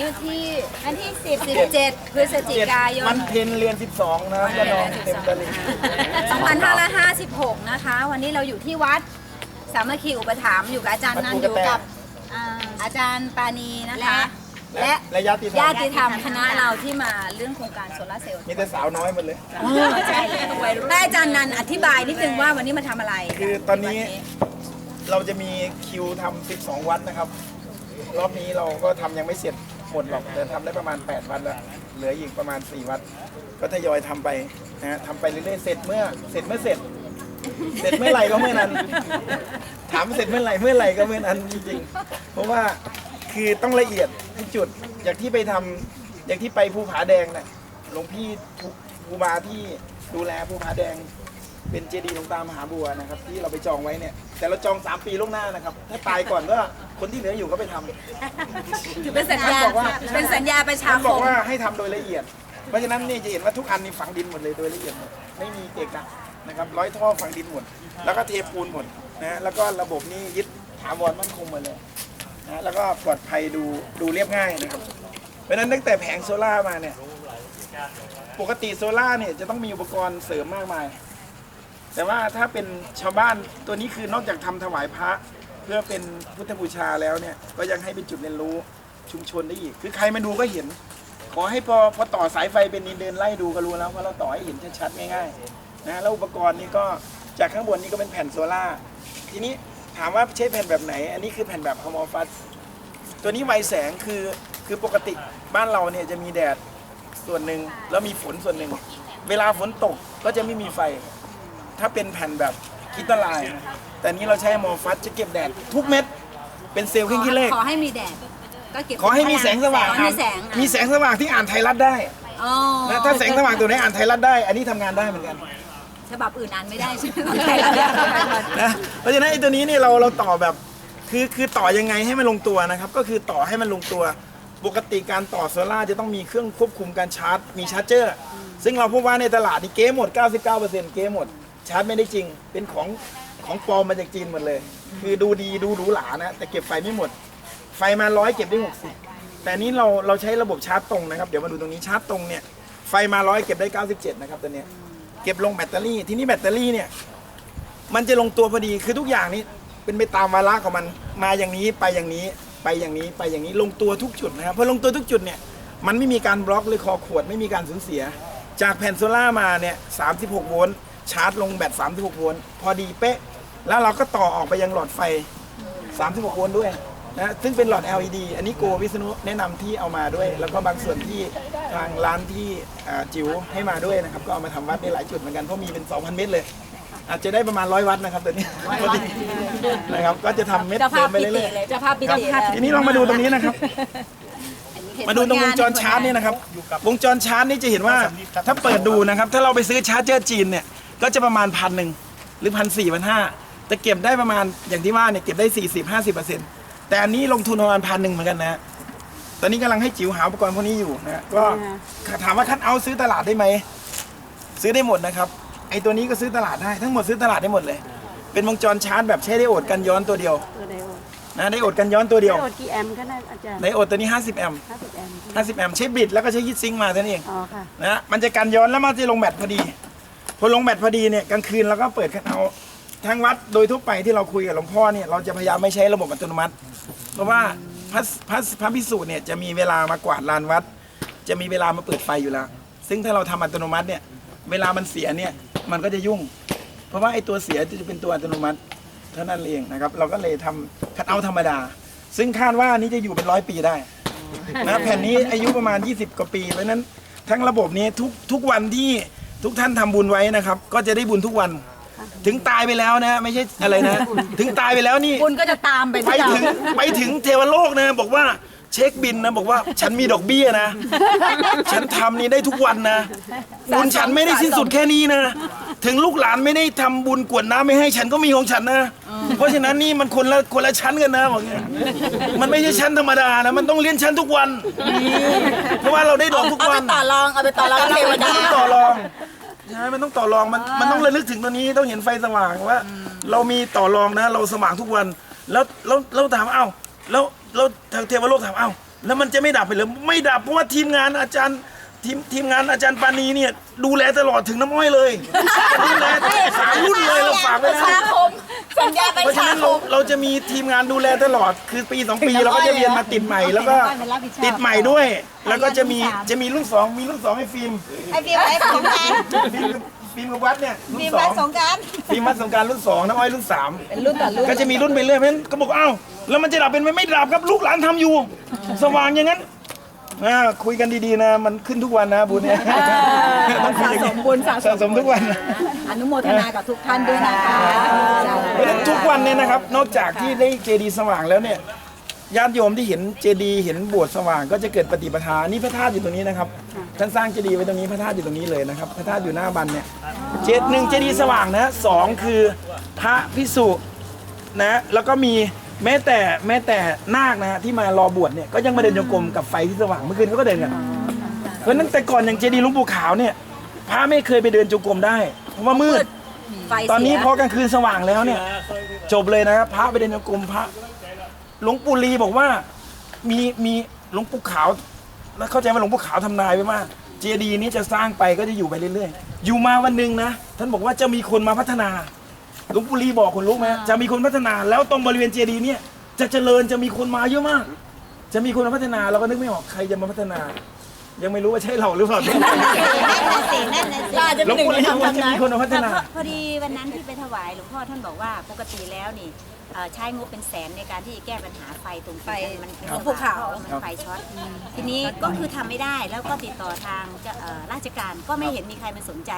นี้วันที่วันที่สิบ17พฤศจิกายน มันเพนเรียน 12 นะครับจะนองเต็มตะลิง2556 นะคะ วันนี้เราอยู่ที่วัดสามัคคีอุปถัมภ์อยู่กับอาจารย์นันอยู่กับอ่าอาจารย์ปานีนะคะ และและญาติธรรญามติธรรมคณะเราที่มาเรื่องโครงการโซลาร์เซลล์ มีแต่สาวน้อยหมดเลย ใช่ให้อาจารย์นันอธิบายนิดนึงว่าวันนี้มาทำอะไรคือตอนนี้เราจะมีคิวทำ12 วัดนะครับ รอบนี้เราก็ทำยังไม่เสร็จ หมดหรอกแต่ทำได้ประมาณ 8 วัดแล้วเหลืออีกประมาณ 4 วัดก็ทยอยทำไปนะฮะทำไปเรื่อยๆเสร็จเมื่อเสร็จเมื่อเสร็จ เสร็จเมื่อไหร่ก็เมื่อนั้น ถามเสร็จเมื่อไหร่เมื่อไหร่ก็เมื่อนั้นจริงๆเพราะว่าคือต้องละเอียดทุกจุดอย่างที่ไปทำอย่างที่ไปภูผาแดงนะหลวงพี่ทุกครูบาที่ดูแลภูผาแดง เป็นเจดีย์หลวงตามหาบัวนะครับ ที่เราไปจองไว้เนี่ย แต่เราจอง 3 ปีล่วงหน้านะครับ ถ้าตายก่อนก็คนที่เหลืออยู่ก็ไปทำ ถือเป็นสัญญา ท่านบอกว่า เป็นสัญญาประชาท่านคบอกมว่าให้ทำโดยละเอียด เพราะฉะนั้นนี่จะเห็นว่าทุกอันนี่ฝังดินหมดเลยโดยละเอียดหมดไม่มีเกะกะนะครับร้อยท่อฝังดินหมด แล้วก็เทปูนหมดนะแล้วก็ระบบนี่ยึดถาวรมั่นคงหมดเลยนะแล้วก็ปลอดภัยดูดูเรียบง่ายนะครับ เพราะฉะนั้นตั้งแต่แผงโซล่าร์มาเนี่ย ปกติโซล่าร์เนี่ยจะต้องมีอุปกรณ์เสริมมากมาย แต่ว่าถ้าเป็นชาวบ้านตัวนี้คือนอกจากทำถวายพระ เพื่อเป็นพุทธบูชาแล้วเนี่ยก็ยังให้เป็นจุดเรียนรู้ชุมชนได้อีก คือใครมาดูก็เห็น ขอให้พอพอต่อสายไฟเป็นนินเดินไล่ดูก็รู้แล้วว่าเราต่อให้เห็นชัดๆง่ายๆนะแล้วอุปกรณ์นี้ก็จากข้างบนนี้ก็เป็นแผ่นโซล่าทีนี้ถามว่าใช้แผ่นแบบไหน อันนี้คือแผ่นแบบคอมอฟัสตัวนี้ไวแสงคือคือปกติบ้านเราเนี่ยจะมีแดดส่วนหนึ่งแล้วมีฝนส่วนหนึ่ง เวลาฝนตกก็จะไม่มีไฟ ถ้าเป็นแผ่นแบบคิดตลายนะแต่นี้เราใช้มอฟัสจะเก็บแดดทุกเม็ด เป็นเซลล์เครื่องคิดเลข ขอให้มีแดดก็เก็บขอให้มีแสงสว่างขอให้มีแสงมีแสงสว่างที่อ่านไทยรัฐได้อ๋อนะถ้าแสงสว่างตัวไหนอ่านไทยรัฐได้ อันนี้ทำงานได้เหมือนกัน ฉบับอื่นอ่านไม่ได้ใช่ไหมต้องใช้แล้วเนี่ยนะเพราะฉะนั้นไอ้ตัวนี้เนี่ยเราเราต่อแบบคือคือต่อยังไงให้มันลงตัวนะครับ ก็คือต่อให้มันลงตัว ปกติการต่อโซล่าร์จะต้องมีเครื่องควบคุมการชาร์จ มีชาร์จเจอร์ ซึ่งเราพบว่าในตลาดนี่เก๊หมด 99%เก๊หมด ชาร์จไม่ได้จริง เป็นของของปลอมมาจากจีนหมดเลย คือดูดีดูหรูหรานะ แต่เก็บไฟไม่หมด ไฟมาร้อยเก็บได้60แต่นี้เราเราใช้ระบบชาร์จตรงนะครับ เดี๋ยวมาดูตรงนี้ชาร์จตรงเนี่ยไฟมาร้อยเก็บได้ 97 นะครับตัวเนี้ยเก็บลงแบตเตอรี่ ทีนี้แบตเตอรี่เนี่ย มันจะลงตัวพอดีคือทุกอย่างนี้เป็นไปตามวาระของมันมาอย่างนี้ไปอย่างนี้ไปอย่างนี้ไปอย่างนี้ลงตัวทุกจุดนะครับพอลงตัวทุกจุดเนี่ยมันไม่มีการบล็อกหรือคอขวดไม่มีการสูญเสีย จากแผ่นโซล่ามาเนี่ย36 โวลต์ ชาร์จลงแบต36โวลต์พอดีเป๊ะ แล้วเราก็ต่อออกไปยังหลอดไฟ 36โวลต์ด้วยนะซึ่งเป็นหลอด LED อันนี้โกวิษณุแนะนำที่เอามาด้วย แล้วก็บางส่วนที่ทางร้านที่อ่าจิ๋วให้มาด้วยนะครับ ก็เอามาทำวัดได้หลายจุดเหมือนกัน เพราะมีเป็น 2,000 เมตรเลย อาจจะได้ประมาณร้อยวัตต์นะครับตัวนี้พอดีนะครับก็จะทำเม็ดเจ้าเติภาพมไปปิติเรื่อยเลยเจ้าภาพปิๆครับติเลยทีนี้ลองมาดูตรงนี้นะครับเห็นมาดูตรงวงจรชาร์จเนี่ยนะครับ วงจรชาร์จนี่จะเห็นว่าถ้าเปิดดูนะครับ ถ้าเราไปซื้อชาร์จเจอร์จีนเนี่ย ก็จะประมาณพันหนึ่งหรือพันสี่พันห้าแต่เก็บได้ประมาณอย่างที่ว่าเนี่ยเก็บได้40 50เปอร์เซ็นต์แต่อันนี้ลงทุนประมาณพันหนึ่งเหมือนกันนะฮะตอนนี้กำลังให้จิ๋วหาอุปกรณ์พวกนี้อยู่นะฮะก็ถามว่าคัดเอาท์ซื้อตลาดได้ไหม ซื้อได้หมดนะครับ ไอตัวนี้ก็ซื้อตลาดได้ทั้งหมดซื้อตลาดได้หมดเลย เป็นวงจรชาร์จแบบใช้ไดโอดกันย้อนตัวเดียวตัวไดโอดนะไดโอดกันย้อนตัวเดียวไดโอดกี่แอมป์ก็ได้อาจารย์ไดโอดตัวนี้ 50 แอมป์ห้าสิบแอมป์50แอมป์ใช้บิดแล้วก็ใช้ฮีทซิงค์มาเท่านั้นเองอ๋อค่ะนะฮะมันจะกันย้อนแล้วมันจะลงแบตพอดี พอลงแบตพอดีเนี่ยกลางคืนเราก็เปิดคันเอาทางวัดโดยทั่วไปที่เราคุยกับหลวงพ่อเนี่ยเราจะพยายามไม่ใช้ระบบอัตโนมัติ เพราะว่าพระพระพระพิสูจน์เนี่ยจะมีเวลามากวาดลานวัด จะมีเวลามาเปิดไฟอยู่แล้ว ซึ่งถ้าเราทำอัตโนมัติเนี่ยเวลามันเสียเนี่ยมันก็จะยุ่ง เพราะว่าไอ้ตัวเสียจะเป็นตัวอัตโนมัติเท่านั้นเองนะครับ เราก็เลยทำคันเอาธรรมดา ซึ่งคาดว่านี้จะอยู่เป็นร้อยปีได้นะแผ่นนี้อายุประมาณ 20 กว่าปีเพราะนั้นทั้งระบบนี้ทุกทุกวันที่ ทุกท่านทำบุญไว้นะครับ ก็จะได้บุญทุกวัน ถึงตายไปแล้วนะ ไม่ใช่อะไรนะ ถึงตายไปแล้วนี่คุณก็จะตามไปไปที่เราถึงไปถึงเทวโลกนะ บอกว่าเช็คบินนะ บอกว่าฉันมีดอกเบี้ยนะ ฉันทำนี้ได้ทุกวันนะ บุญฉันไม่ได้สิ้นสุดแค่นี้นะ ถึงลูกหลานไม่ได้ทำบุญกรวดน้ำไม่ให้ฉันก็มีของฉันนะ เพราะฉะนั้นนี่มันคนละคนละชั้นกันนะบอกเงี้ยมันไม่ใช่ชั้นธรรมดานะมันต้องเลี้ยนชั้นทุกวัน เพราะว่าเราได้ดอกทุกเอาวัไปน ต่อรองเอาไปต่อรองกับเทวดามันต้องต่อรอง ใช่มันต้องต่อรองมันมันต้องระลึกถึงตัวนี้ต้องเห็นไฟสว่างว่า เรามีต่อรองนะ เราสว่างทุกวัน แล้วแล้วเราถามว่าเอ้าแล้วแล้วทางเทวโลกถามเอ้าแล้วมันจะไม่ดับไปเหรือไม่ดับเพราะว่าทีมงานอาจารย์ทีมทีมงานอาจารย์ปานีเนี่ยดูแลตลอดถึงน้ำอ้อยเลยดูแลสามรุ่นเลยเราฝากไว้นะ สัญญาไปเพราะฉะนั้นเราเราจะมีทีมงานดูแลตลอด คือปีสองปีเราก็จะเวียนมาติดใหม่แล้วก็ติดใหม่ด้วย แล้วก็จะมีจะมีรุ่นสองมีรุ่นสองให้ฟิล์มไอฟิล์มไอสงการฟิล์มฟิล์มกับวัดเนี่ยรุ่นฟิล์มสอวังดสงการฟิล์มวัดสงกรารรุ่นสองน้ำอ้อยรุ่นสามเป็นรุ่นต่อรุ่นก็จะมีรุ่นไปเรื่อยเพราะฉะนั้นก็บอกอ้าวแล้วมันจะดับเป็นไหมไม่ดับครับลูกหลานทำอยู่ สว่างอย่างนั้น อ่าคุยกันดีๆนะ มันขึ้นทุกวันนะบุญเนี่ยต้องคุยอย่างนี้สะสมบุญสะสมสะสมทุกวันอนุโมทนากับทุกท่านด้วยนะคะเพราะฉะนั้นทุกวันเนี่ยนะครับ นอกจากที่ได้เจดีย์สว่างแล้วเนี่ยญาติโยมที่เห็นเจดีย์เห็นโบสถ์สว่างก็จะเกิดปฏิปทานี่พระธาตุอยู่ตรงนี้นะครับท่านสร้างเจดีย์ไว้ตรงนี้พระธาตุอยู่ตรงนี้เลยนะครับพระธาตุอยู่หน้าบันเนี่ยเจดหนึ่งเจดีย์สว่างนะสองคือพระพิสุนะแล้วก็มี แม้แต่แม้แต่นาคนะฮะที่มารอบวชเนี่ยก็ยังมาเดินโยกรมกับไฟที่สว่างเมื่อคืนเขาก็เดินกันเพราะฉะนั้นแต่ก่อนอย่างเจดีย์หลวงปู่ขาวเนี่ยพระไม่เคยไปเดินจงกรมได้ เพราะว่ามืด ไฟตอนนี้เสียพอกลางคืนสว่างแล้วเนี่ย จบเลยนะครับพระไปเดินโยกรมพระ หลวงปู่ลีบอกว่า มีมีหลวงปู่ขาว แล้วเข้าใจว่าหลวงปู่ขาวทำนายไว้ว่าเจดีย์นี้จะสร้างไปก็จะอยู่ไปเรื่อยๆ อยู่มาวันหนึ่งนะท่านบอกว่าจะมีคนมาพัฒนา หลวงปู่ลีบอกคนรู้ไหมจะมีคนพัฒนาแล้วตรงบริเวณเจดีย์เนี่ย จะเจริญจะมีคนมาเยอะมาก จะมีคนมาพัฒนาเราก็นึกไม่ออกใครจะมาพัฒนา ยังไม่รู้ว่าใช่เราหรือเปล่า นั่นน่ะสินั่นน่ะสิหลวงปู่ลีบอกว่าจะมีคนมาพัฒนาพอดีวันนั้นที่ไปถวายหลวงพ่อท่านบอกว่าปกติแล้วนี่เอ่อใช้งบเป็นแสนในการที่จะแก้ปัญหาไฟตรงจุดนั้นมันหลวงปู่ขาวมันไฟช็อตทีนี้ก็คือทำไม่ได้แล้วก็ติดต่อทางเจ้าเอ่อราชการก็ไม่เห็นมีใครมาสนใจ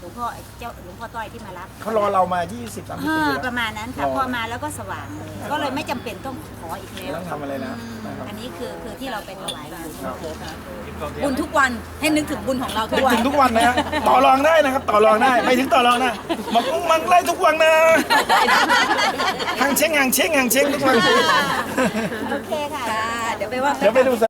หลวงพ่อเจ้าหลวงพ่อต้อยที่มารับเขารอเรามา 20 30เอปีอแล้วประมาณนั้นค่ะพอมาแล้วก็สว่างเลยก็เลยไม่จำเป็นต้องขออีกไม่แล้วต้องทำอะไรแล้วนะครับ อันนี้คือคือที่เราไปถวายหลวงพ่อบุญทุกวันให้นึกถึงบุญของเราทุนึกกวัน ถึงทุกวันนะฮะต่อรองได้นะครับ ต่อรองได้ไม่ถึงต่อรองนะบอกมันไล่ทุกวันนะห่างเช็งห่างเช็งห่างเช็งทุกวันโอเคค่ะค่ะ เดี๋ยวไปว่า เดี๋ยวไปดู